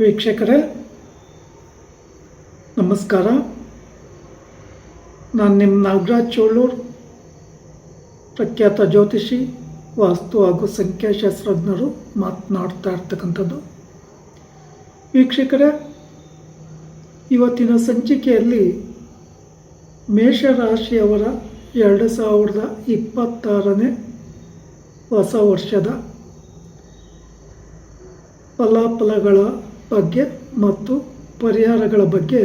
ವೀಕ್ಷಕರೇ, ನಮಸ್ಕಾರ. ನಾನು ನಿಮ್ಮ ನಾಗರಾಜ್ ಚೋಳೂರ್, ಪ್ರಖ್ಯಾತ ಜ್ಯೋತಿಷಿ, ವಾಸ್ತು ಹಾಗೂ ಸಂಖ್ಯಾಶಾಸ್ತ್ರಜ್ಞರು ಮಾತನಾಡ್ತಾ ಇರ್ತಕ್ಕಂಥದ್ದು. ವೀಕ್ಷಕರೇ, ಇವತ್ತಿನ ಸಂಚಿಕೆಯಲ್ಲಿ ಮೇಷರಾಶಿಯವರ ಎರಡು ಸಾವಿರದ ಇಪ್ಪತ್ತಾರನೇ ಹೊಸ ವರ್ಷದ ಫಲಾಫಲಗಳ ಬಗ್ಗೆ ಮತ್ತು ಪರಿಹಾರಗಳ ಬಗ್ಗೆ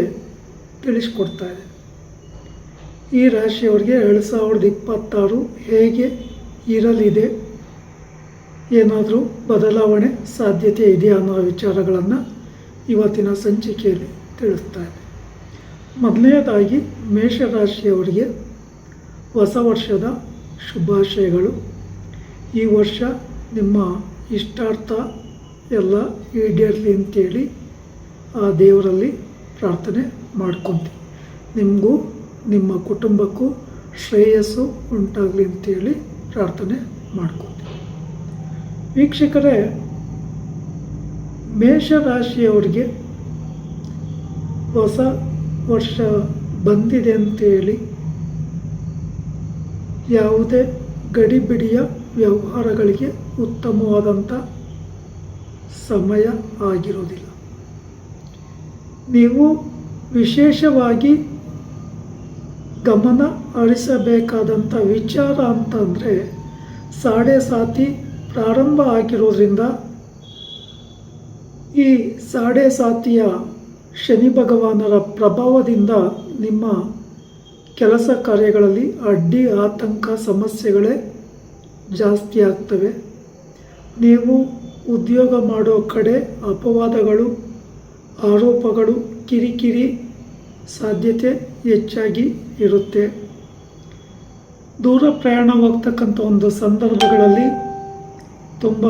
ತಿಳಿಸ್ಕೊಡ್ತಾ ಇದೆ. ಈ ರಾಶಿಯವರಿಗೆ ಎರಡು ಸಾವಿರದ ಇಪ್ಪತ್ತಾರು ಹೇಗೆ ಇರಲಿದೆ? ಏನಾದರೂ ಬದಲಾವಣೆ ಸಾಧ್ಯತೆ ಇದೆಯಾ ಅನ್ನೋ ವಿಚಾರಗಳನ್ನು ಇವತ್ತಿನ ಸಂಚಿಕೆಯಲ್ಲಿ ತಿಳಿಸ್ತಾ ಇದೆ. ಮೊದಲನೇದಾಗಿ ಮೇಷರಾಶಿಯವರಿಗೆ ಹೊಸ ವರ್ಷದ ಶುಭಾಶಯಗಳು. ಈ ವರ್ಷ ನಿಮ್ಮ ಇಷ್ಟಾರ್ಥ ಎಲ್ಲ ಈಡೇರಲಿ ಅಂತೇಳಿ ಆ ದೇವರಲ್ಲಿ ಪ್ರಾರ್ಥನೆ ಮಾಡ್ಕೊತೀವಿ. ನಿಮಗೂ, ನಿಮ್ಮ ಕುಟುಂಬಕ್ಕೂ ಶ್ರೇಯಸ್ಸು ಉಂಟಾಗಲಿ ಅಂತೇಳಿ ಪ್ರಾರ್ಥನೆ ಮಾಡ್ಕೊತೀವಿ. ವೀಕ್ಷಕರೇ, ಮೇಷರಾಶಿಯವರಿಗೆ ಹೊಸ ವರ್ಷ ಬಂದಿದೆ ಅಂತೇಳಿ ಯಾವುದೇ ಗಡಿಬಿಡಿಯ ವ್ಯವಹಾರಗಳಿಗೆ ಉತ್ತಮವಾದಂಥ ಸಮಯ ಆಗಿರೋದಿಲ್ಲ ನೀವು ವಿಶೇಷವಾಗಿ ಗಮನ ಹರಿಸಬೇಕಾದಂಥ ವಿಚಾರ ಅಂತಂದರೆ ಸಾಡೆ ಸಾತಿ ಪ್ರಾರಂಭ ಆಗಿರೋದ್ರಿಂದ ಈ ಸಾಡೆ ಸಾತಿಯ ಶನಿ ಭಗವಾನರ ಪ್ರಭಾವದಿಂದ ನಿಮ್ಮ ಕೆಲಸ ಕಾರ್ಯಗಳಲ್ಲಿ ಅಡ್ಡಿ ಆತಂಕ ಸಮಸ್ಯೆಗಳೇ ಜಾಸ್ತಿ ಆಗ್ತವೆ. ನೀವು ಉದ್ಯೋಗ ಮಾಡೋ ಕಡೆ ಅಪವಾದಗಳು, ಆರೋಪಗಳು, ಕಿರಿಕಿರಿ ಸಾಧ್ಯತೆ ಹೆಚ್ಚಾಗಿ ಇರುತ್ತೆ. ದೂರ ಪ್ರಯಾಣ ಹೋಗ್ತಕ್ಕಂಥ ಒಂದು ಸಂದರ್ಭಗಳಲ್ಲಿ ತುಂಬ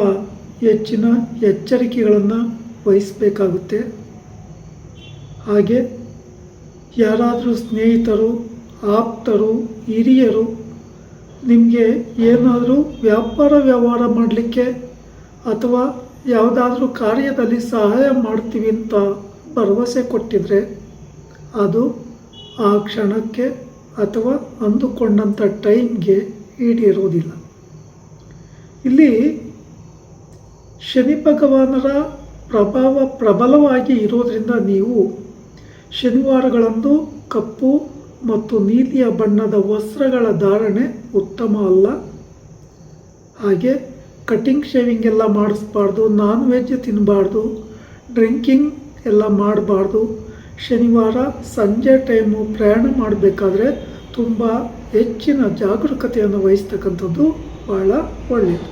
ಹೆಚ್ಚಿನ ಎಚ್ಚರಿಕೆಗಳನ್ನು ವಹಿಸಬೇಕಾಗುತ್ತೆ. ಹಾಗೆ ಯಾರಾದರೂ ಸ್ನೇಹಿತರು, ಆಪ್ತರು, ಹಿರಿಯರು ನಿಮಗೆ ಏನಾದರೂ ವ್ಯಾಪಾರ ವ್ಯವಹಾರ ಮಾಡಲಿಕ್ಕೆ ಅಥವಾ ಯಾವುದಾದ್ರೂ ಕಾರ್ಯದಲ್ಲಿ ಸಹಾಯ ಮಾಡ್ತೀವಿ ಅಂತ ಭರವಸೆ ಕೊಟ್ಟಿದ್ರೆ ಅದು ಆ ಕ್ಷಣಕ್ಕೆ ಅಥವಾ ಅಂದುಕೊಂಡಂಥ ಟೈಮ್ಗೆ ಈಡೇರುವುದಿಲ್ಲ. ಇಲ್ಲಿ ಶನಿ ಭಗವಾನರ ಪ್ರಭಾವ ಪ್ರಬಲವಾಗಿ ಇರೋದರಿಂದ ನೀವು ಶನಿವಾರಗಳಂದು ಕಪ್ಪು ಮತ್ತು ನೀಲಿಯ ಬಣ್ಣದ ವಸ್ತ್ರಗಳ ಧಾರಣೆ ಉತ್ತಮ ಅಲ್ಲ? ಹಾಗೆ ಕಟಿಂಗ್ ಶೇವಿಂಗ್ ಎಲ್ಲ ಮಾಡಿಸ್ಬಾರ್ದು ನಾನ್ ವೆಜ್ ತಿನ್ನಬಾರ್ದು ಡ್ರಿಂಕಿಂಗ್ ಎಲ್ಲ ಮಾಡಬಾರ್ದು. ಶನಿವಾರ ಸಂಜೆ ಟೈಮು ಪ್ರಯಾಣ ಮಾಡಬೇಕಾದ್ರೆ ತುಂಬ ಹೆಚ್ಚಿನ ಜಾಗರೂಕತೆಯನ್ನು ವಹಿಸ್ತಕ್ಕಂಥದ್ದು ಭಾಳ ಒಳ್ಳೆಯದು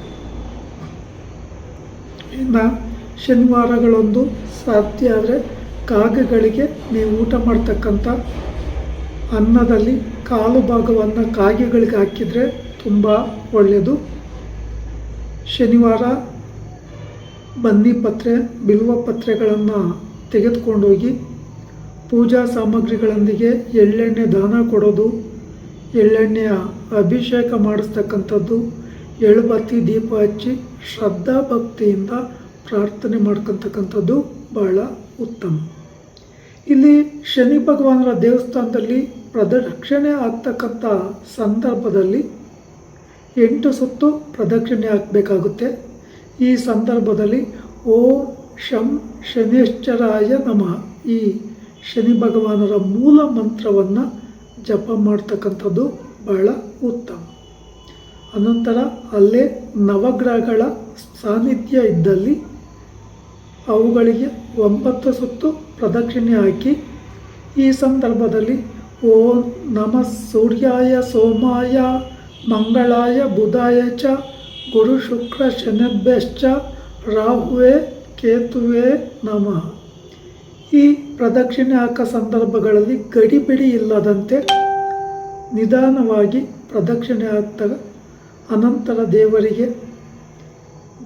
ಇನ್ನು ಶನಿವಾರಗಳೊಂದು ಸಾಧ್ಯ ಆದರೆ ಕಾಗೆಗಳಿಗೆ ನೀವು ಊಟ ಮಾಡ್ತಕ್ಕಂಥ ಅನ್ನದಲ್ಲಿ ಕಾಲು ಭಾಗವನ್ನು ಕಾಗೆಗಳಿಗೆ ಹಾಕಿದರೆ ತುಂಬ ಒಳ್ಳೆಯದು ಶನಿವಾರ ಬನ್ನಿ ಪತ್ರೆ, ಬಿಲ್ವ ಪತ್ರೆಗಳನ್ನು ತೆಗೆದುಕೊಂಡೋಗಿ ಪೂಜಾ ಸಾಮಗ್ರಿಗಳೊಂದಿಗೆ ಎಳ್ಳೆಣ್ಣೆ ದಾನ ಕೊಡೋದು, ಎಳ್ಳೆಣ್ಣೆಯ ಅಭಿಷೇಕ ಮಾಡಿಸ್ತಕ್ಕಂಥದ್ದು, ಎಳುಬತ್ತಿ ದೀಪ ಹಚ್ಚಿ ಶ್ರದ್ಧಾ ಭಕ್ತಿಯಿಂದ ಪ್ರಾರ್ಥನೆ ಮಾಡ್ಕೊತಕ್ಕಂಥದ್ದು ಬಹಳ ಉತ್ತಮ. ಇಲ್ಲಿ ಶನಿ ಭಗವಾನರ ದೇವಸ್ಥಾನದಲ್ಲಿ ಪ್ರದಕ್ಷಿಣೆ ಆಗ್ತಕ್ಕಂಥ ಸಂದರ್ಭದಲ್ಲಿ ಎಂಟು ಸುತ್ತು ಪ್ರದಕ್ಷಿಣೆ ಹಾಕಬೇಕಾಗುತ್ತೆ. ಈ ಸಂದರ್ಭದಲ್ಲಿ ಓ ಶಂ ಶನಿಶ್ಚರಾಯ ನಮಃ. ಈ ಶನಿ ಭಗವಾನರ ಮೂಲ ಮಂತ್ರವನ್ನು ಜಪ ಮಾಡ್ತಕ್ಕಂಥದ್ದು ಬಹಳ ಉತ್ತಮ. ಅನಂತರ ಅಲ್ಲೇ ನವಗ್ರಹಗಳ ಸಾನ್ನಿಧ್ಯ ಇದ್ದಲ್ಲಿ ಅವುಗಳಿಗೆ ಒಂಬತ್ತು ಸುತ್ತು ಪ್ರದಕ್ಷಿಣೆ ಹಾಕಿ ಈ ಸಂದರ್ಭದಲ್ಲಿ ಓಂ ನಮಃ ಸೂರ್ಯಾಯ ಸೋಮಾಯ ಮಂಗಳಾಯ ಬುಧಾಯ ಚ, ಗುರು ಶುಕ್ರ ಶನಭ್ಯಶ್ಚ ರಾಹುವೆ ಕೇತುವೆ ನಮಃ. ಈ ಪ್ರದಕ್ಷಿಣೆ ಹಾಕ ಸಂದರ್ಭಗಳಲ್ಲಿ ಗಡಿಬಿಡಿ ಇಲ್ಲದಂತೆ ನಿಧಾನವಾಗಿ ಪ್ರದಕ್ಷಿಣೆ ಹಾಕ್ದಾಗ ಅನಂತರ ದೇವರಿಗೆ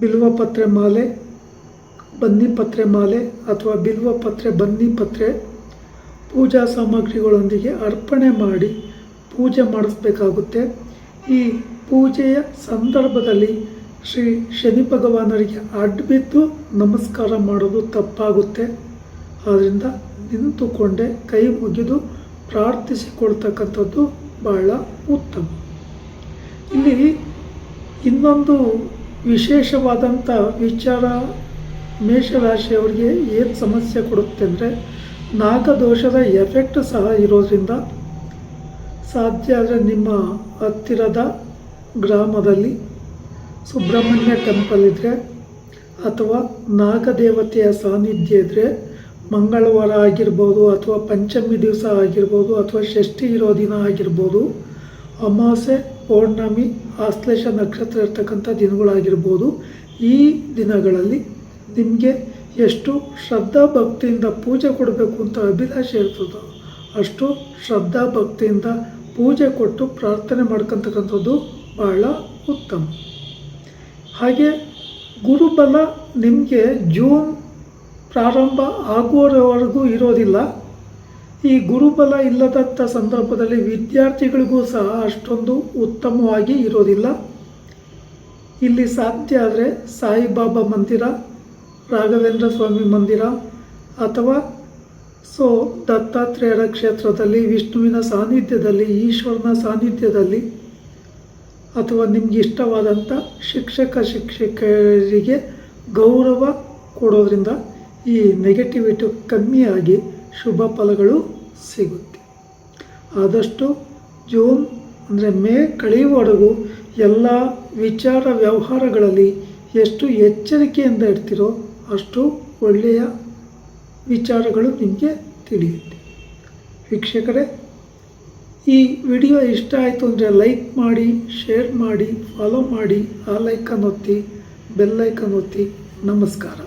ಬಿಲ್ವಪತ್ರೆ ಮಾಲೆ, ಬನ್ನಿ ಪತ್ರೆ ಮಾಲೆ ಅಥವಾ ಬಿಲ್ವ ಪತ್ರೆ, ಬನ್ನಿ ಪತ್ರೆ ಪೂಜಾ ಸಾಮಗ್ರಿಗಳೊಂದಿಗೆ ಅರ್ಪಣೆ ಮಾಡಿ ಪೂಜೆ ಮಾಡಿಸ್ಬೇಕಾಗುತ್ತೆ. ಈ ಪೂಜೆಯ ಸಂದರ್ಭದಲ್ಲಿ ಶ್ರೀ ಶನಿ ಭಗವಾನರಿಗೆ ಅಡ್ಬಿದ್ದು ನಮಸ್ಕಾರ ಮಾಡೋದು ತಪ್ಪಾಗುತ್ತೆ. ಆದ್ದರಿಂದ ನಿಂತುಕೊಂಡೇ, ಕೈ ಮುಗಿದು ಪ್ರಾರ್ಥಿಸಿಕೊಳ್ತಕ್ಕಂಥದ್ದು ಬಹಳ ಉತ್ತಮ. ಇಲ್ಲಿ ಇನ್ನೊಂದು ವಿಶೇಷವಾದಂಥ ವಿಚಾರ ಮೇಷರಾಶಿಯವರಿಗೆ ಏನು ಸಮಸ್ಯೆ ಕೊಡುತ್ತೆ ಅಂದರೆ ನಾಗದೋಷದ ಎಫೆಕ್ಟ್ ಸಹ ಇರೋದ್ರಿಂದ ಸಾಧ್ಯ ಆದರೆ ನಿಮ್ಮ ಹತ್ತಿರದ ಗ್ರಾಮದಲ್ಲಿ ಸುಬ್ರಹ್ಮಣ್ಯ ಟೆಂಪಲ್ ಇದ್ದರೆ ಅಥವಾ ನಾಗದೇವತೆಯ ಸಾನ್ನಿಧ್ಯ ಇದ್ದರೆ ಮಂಗಳವಾರ ಆಗಿರ್ಬೋದು ಅಥವಾ ಪಂಚಮಿ ದಿವಸ ಆಗಿರ್ಬೋದು ಅಥವಾ ಷಷ್ಠಿ ಇರೋ ದಿನ ಆಗಿರ್ಬೋದು ಅಮಾವಾಸ್ಯೆ ಪೌರ್ಣಮಿ, ಆಶ್ಲೇಷ ನಕ್ಷತ್ರ ಇರ್ತಕ್ಕಂಥ ದಿನಗಳಾಗಿರ್ಬೋದು, ಈ ದಿನಗಳಲ್ಲಿ ನಿಮಗೆ ಎಷ್ಟು ಶ್ರದ್ಧಾ ಭಕ್ತಿಯಿಂದ ಪೂಜೆ ಕೊಡಬೇಕು ಅಂತ ಅಭಿಲಾಷೆ ಇರ್ತದೋ ಅಷ್ಟು ಶ್ರದ್ಧಾ ಭಕ್ತಿಯಿಂದ ಪೂಜೆ ಕೊಟ್ಟು ಪ್ರಾರ್ಥನೆ ಮಾಡ್ಕೊತಕ್ಕಂಥದ್ದು ಬಹಳ ಉತ್ತಮ. ಹಾಗೆ ಗುರುಬಲ ನಿಮಗೆ ಜೂನ್ ಪ್ರಾರಂಭ ಆಗುವವರೆಗೂ ಇರೋದಿಲ್ಲ. ಈ ಗುರುಬಲ ಇಲ್ಲದಂಥ ಸಂದರ್ಭದಲ್ಲಿ ವಿದ್ಯಾರ್ಥಿಗಳಿಗೂ ಸಹ ಅಷ್ಟೊಂದು ಉತ್ತಮವಾಗಿ ಇರೋದಿಲ್ಲ. ಇಲ್ಲಿ ಸಾಧ್ಯ ಆದರೆ ಸಾಯಿಬಾಬಾ ಮಂದಿರ, ರಾಘವೇಂದ್ರ ಸ್ವಾಮಿ ಮಂದಿರ ಅಥವಾ ಸೊ ದತ್ತಾತ್ರೇಯರ ಕ್ಷೇತ್ರದಲ್ಲಿ, ವಿಷ್ಣುವಿನ ಸಾನ್ನಿಧ್ಯದಲ್ಲಿ, ಈಶ್ವರನ ಸಾನ್ನಿಧ್ಯದಲ್ಲಿ ಅಥವಾ ನಿಮ್ಗೆ ಇಷ್ಟವಾದಂಥ ಶಿಕ್ಷಕ, ಶಿಕ್ಷಕರಿಗೆ ಗೌರವ ಕೊಡೋದ್ರಿಂದ ಈ ನೆಗೆಟಿವಿಟಿ ಕಮ್ಮಿಯಾಗಿ ಶುಭ ಫಲಗಳು ಸಿಗುತ್ತೆ. ಆದಷ್ಟು ಜೂನ್ ಅಂದರೆ ಮೇ ಕಳೆಯುವವರೆಗೂ ಎಲ್ಲ ವಿಚಾರ ವ್ಯವಹಾರಗಳಲ್ಲಿ ಎಷ್ಟು ಎಚ್ಚರಿಕೆಯಿಂದ ಇರ್ತಿರೋ ಅಷ್ಟು ಒಳ್ಳೆಯ ವಿಚಾರಗಳು ನಿಮಗೆ ತಿಳಿಯುತ್ತೆ. ವೀಕ್ಷಕರೇ, ಈ ವಿಡಿಯೋ ಇಷ್ಟ ಆಯಿತು ಅಂದರೆ ಲೈಕ್ ಮಾಡಿ, ಶೇರ್ ಮಾಡಿ, ಫಾಲೋ ಮಾಡಿ, ಆ ಲೈಕನ್ ಒತ್ತಿ ಬೆಲ್ಲೈಕನ್ ಒತ್ತಿ. ನಮಸ್ಕಾರ.